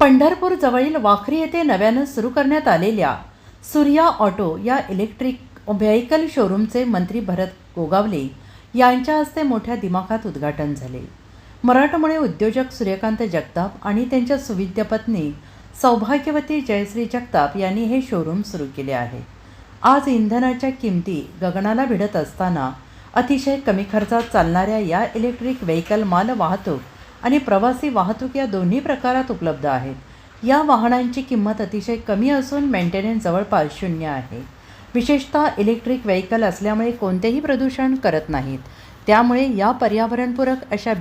पंढरपूर जवळील वाखरी येथे नव्यानं सुरू करण्यात आलेल्या सूर्या ऑटो या इलेक्ट्रिक व्हेकल शोरूमचे मंत्री भरत गोगावले यांच्या हस्ते मोठ्या दिमाखात उद्घाटन झाले. मराठमोळे उद्योजक सूर्यकांत जगताप आणि त्यांच्या सुविद्य पत्नी सौभाग्यवती जयश्री जगताप यांनी हे शोरूम सुरू केले आहे. आज इंधनाच्या किमती गगनाला भिडत असताना अतिशय कमी खर्चात चालणाऱ्या या इलेक्ट्रिक व्हेकल माल वाहतूक आणि प्रवासी वाहतूक या दोन्ही प्रकारात उपलब्ध आहेत. या वाहनांची किंमत अतिशय कमी असून मेंटेनन्स जवळपास शून्य आहे. विशेषतः इलेक्ट्रिक व्हेकल असल्यामुळे कोणतेही प्रदूषण करत नाहीत. त्यामुळे या पर्यावरणपूरक अशा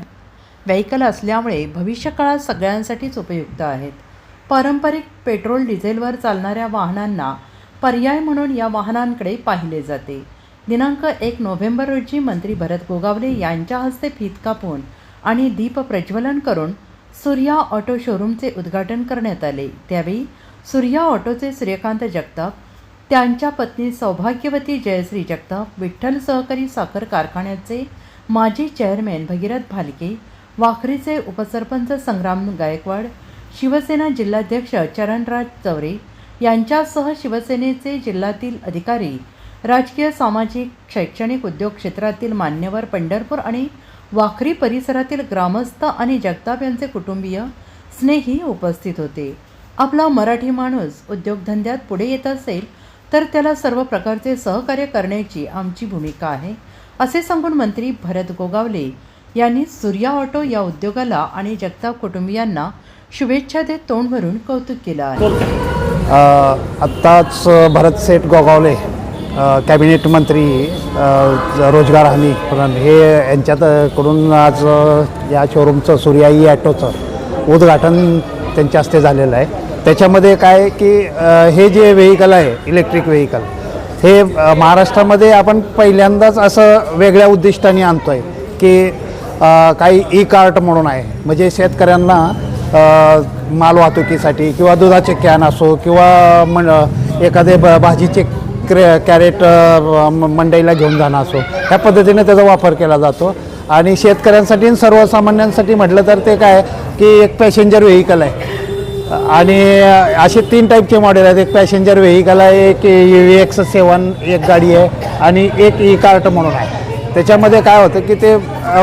व्हेकल असल्यामुळे भविष्यकाळात सगळ्यांसाठीच उपयुक्त आहेत. पारंपरिक पेट्रोल डिझेलवर चालणाऱ्या वाहनांना पर्याय म्हणून या वाहनांकडे पाहिले जाते. दिनांक एक नोव्हेंबर रोजी मंत्री भरत गोगावले यांच्या हस्ते फीत कापून आणि दीप प्रज्वलन करून सूर्या ऑटो शोरूमचे उद्घाटन करण्यात आले. त्यावेळी सूर्या ऑटोचे सूर्यकांत जगताप त्यांच्या पत्नी सौभाग्यवती जयश्री जगताप विठ्ठल सहकारी साखर कारखान्याचे माजी चेअरमॅन भगीरथ भालके वाखरीचे उपसरपंच संग्राम गायकवाड शिवसेना जिल्हाध्यक्ष चरणराज चौरे यांच्यासह शिवसेनेचे जिल्ह्यातील अधिकारी राजकीय सामाजिक शैक्षणिक उद्योग क्षेत्रातील मान्यवर पंढरपूर आणि वाखरी परिसरातील ग्रामस्थ आणि जगताप यांचे कुटुंबीय स्नेही उपस्थित होते. आपला मराठी माणूस उद्योगधंद्यात पुढे येत असेल तर त्याला सर्व प्रकारचे सहकार्य करण्याची आमची भूमिका आहे असे सांगून मंत्री भरत गोगावले यांनी सूर्या ऑटो या उद्योगाला आणि जगताप कुटुंबियांना शुभेच्छा देत तोंड भरून कौतुक केलं आहे. आत्ताच भरत सेठ गोगावले कॅबिनेट मंत्री रोजगार हमी प्रधान हे यांच्याकडून आज या शोरूमचं सूर्याई ॲटोचं उद्घाटन त्यांच्या हस्ते झालेलं आहे. त्याच्यामध्ये काय की हे जे व्हेकल आहे इलेक्ट्रिक व्हेकल हे महाराष्ट्रामध्ये आपण पहिल्यांदाच असं वेगळ्या उद्दिष्टाने आणतो आहे की काही ई कार्ट म्हणून आहे. म्हणजे शेतकऱ्यांना माल वाहतुकीसाठी किंवा दुधाचे कॅन असो किंवा मन एखादे ब भाजीचे क्रे कॅरेट मंडईला घेऊन जाणं असो ह्या पद्धतीने त्याचा वापर केला जातो. आणि शेतकऱ्यांसाठी आणि सर्वसामान्यांसाठी म्हटलं तर ते काय की एक पॅसेंजर व्हेकल आहे. आणि असे तीन टाईपचे मॉडेल आहेत. एक पॅसेंजर व्हेकल आहे एक व्ही एक्स सेवन एक गाडी आहे आणि एक ई कार्ट म्हणून आहे. त्याच्यामध्ये काय होतं की ते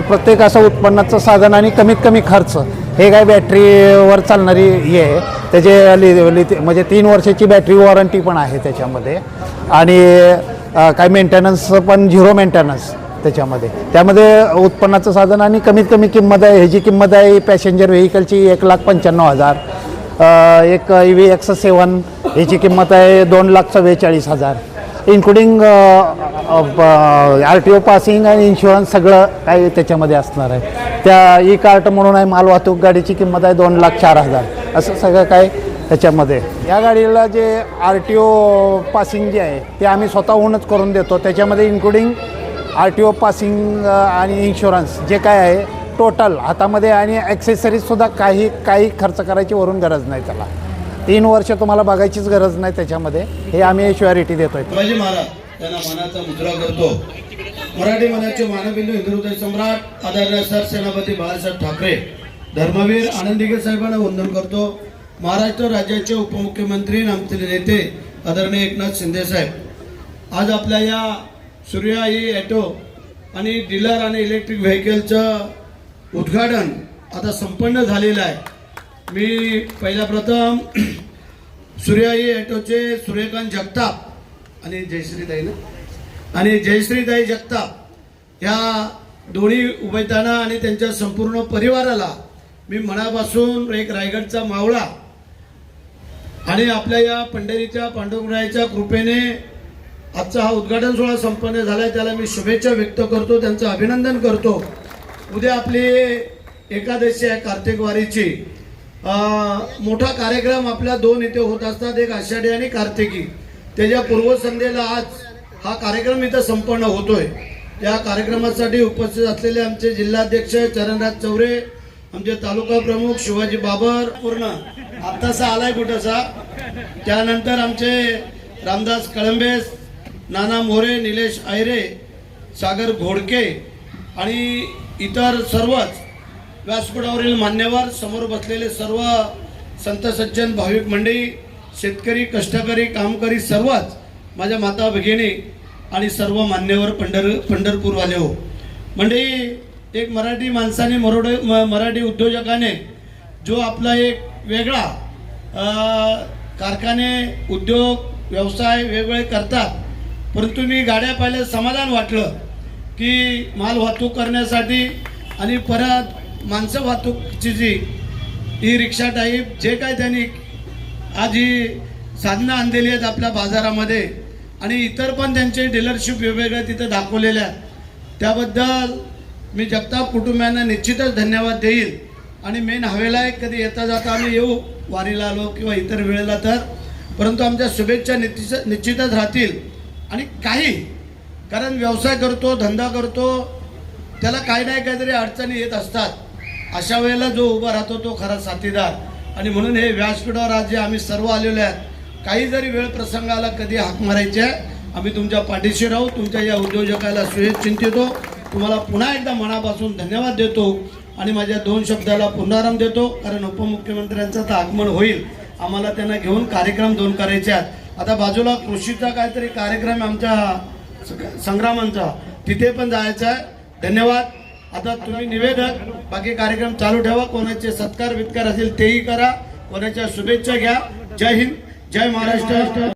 प्रत्येक असं उत्पन्नाचं साधन आणि कमीत कमी खर्च हे काय बॅटरीवर चालणारी हे आहे. त्याचे लि लिथ म्हणजे तीन वर्षाची बॅटरी वॉरंटी पण आहे त्याच्यामध्ये. आणि काय मेंटेनन्स पण झिरो मेंटेनन्स त्याच्यामध्ये. त्यामध्ये उत्पन्नाचं साधन आणि कमीत कमी किंमत आहे. ह्याची किंमत आहे पॅसेंजर व्हेकलची एक लाख पंच्याण्णव हजार. एक ई व्ही एक्स सेवन ह्याची किंमत आहे दोन लाख चव्वेचाळीस हजार. Including R T O passing आणि इन्शुरन्स सगळं काही त्याच्यामध्ये असणार आहे. त्या e ई कार्ट म्हणून आहे माल वाहतूक गाडीची किंमत आहे दोन लाख चार हजार. असं सगळं काय त्याच्यामध्ये. या गाडीला जे आर टी ओ पासिंग जे आहे ते आम्ही स्वतःहूनच करून देतो. त्याच्यामध्ये including R T O passing आणि इन्शुरन्स जे काय आहे टोटल हातामध्ये आणि ॲक्सेसरीजसुद्धा काही काही खर्च करायची वरून गरज नाही त्याला. तीन वर्ष तुम्हाला बघायचीच गरज नाही त्याच्यामध्ये. हे आम्ही शुअरिटी देतो आहे शिवाजी महाराज त्यांना मानाचा मुद्रा करतो. मराठी मनाचे मानबिंदू हिंदू हृदय सम्राट आदरणीय सर सेनापती बाळासाहेब ठाकरे. धर्मवीर आनंदीगे साहेबांना वंदन करतो. महाराष्ट्र राज्याचे उपमुख्यमंत्री आमचे नेते आदरणीय एकनाथ शिंदे साहेब. आज आपल्या या सूर्या ॲटो आणि डीलर आणि इलेक्ट्रिक व्हेकलचं उद्घाटन आता संपन्न झालेलं आहे. मी पहिल्या प्रथम सूर्याई ॲटोचे सूर्यकांत जगताप आणि जयश्रीताई ना आणि जयश्रीताई जगताप ह्या दोन्ही उभयताना आणि त्यांच्या संपूर्ण परिवाराला मी मनापासून एक रायगडचा मावळा आणि आपल्या या पंढरीच्या पांडुरंगाच्या कृपेने आजचा हा उद्घाटन सोहळा संपन्न झालाय. त्याला मी शुभेच्छा व्यक्त करतो त्यांचं अभिनंदन करतो. उद्या आपली एकादशी आहे कार्तिक वारीची. मोठा कार्यक्रम आपल्या दोन इथे होत असतात एक आषाढी आणि कार्तिकी. त्याच्या पूर्वसंध्येला आज हा कार्यक्रम इथं संपन्न होतोय. या कार्यक्रमासाठी उपस्थित असलेले आमचे जिल्हाध्यक्ष चरणराज चौरे आमचे तालुका प्रमुख शिवाजी बाबर. पूर्ण. आत्तासा आलाय कुठंसा त्यानंतर आमचे रामदास कळंबेस नाना मोरे निलेश आयरे सागर घोडके आणि इतर सर्वच व्यासपीठावरील मान्यवर समोर बसलेले सर्व संत सज्जन भाविक मंडळी शेतकरी कष्टकरी कामकरी सर्वच माझ्या माता भगिनी आणि सर्व मान्यवर पंढर पंढरपूरवाले हो. मंडळी एक मराठी माणसाने मरोड म- मराठी उद्योजकाने जो आपला एक वेगळा कारखाने उद्योग व्यवसाय वेगवेगळे करतात परंतु मी गाड्या पाहिल्या समाधान वाटलं की माल वाहतूक करण्यासाठी आणि परत माणसं वाहतूकची जी ई रिक्षा टाईप जे काय त्यांनी आज ही साधनं आणलेली आहेत आपल्या बाजारामध्ये आणि इतर पण त्यांचे डीलरशिप वेगवेगळे तिथं दाखवलेल्या आहेत. त्याबद्दल मी जगताप कुटुंबियांना निश्चितच धन्यवाद देईल आणि मेन हवेला एक कधी येता जाता आम्ही येऊ वारीला आलो किंवा इतर वेळेला तर. परंतु आमच्या शुभेच्छा निश्चित निश्चितच राहतील. आणि काही कारण व्यवसाय करतो धंदा करतो त्याला काही नाही काहीतरी अडचणी येत असतात. अशा वेळेला जो उभा राहतो तो खरा साथीदार. आणि म्हणून हे व्यासपीठावर आज जे आम्ही सर्व आलेलो आहेत काही जरी वेळ प्रसंगाला कधी हाक मारायची आहे आम्ही तुमच्या पाठीशी राहू तुमच्या या उद्योजकाला सुयश चिंतितो. तुम्हाला पुन्हा एकदा मनापासून धन्यवाद देतो आणि माझ्या दोन शब्दाला पुनरारंभ देतो कारण उपमुख्यमंत्र्यांचं तर आगमन होईल. आम्हाला त्यांना घेऊन कार्यक्रम दोन करायचे आहेत. आता बाजूला कृषीचा काहीतरी कार्यक्रम आमच्या संग्रामांचा. तिथे पण जायचं आहे. धन्यवाद. आता तुम्ही निवेदक बाकी कार्यक्रम चालू ठेवा. कोणाचे सत्कार वित्कार असेल तेही करा. कोणाच्या शुभेच्छा घ्या. जय हिंद. जय महाराष्ट्र.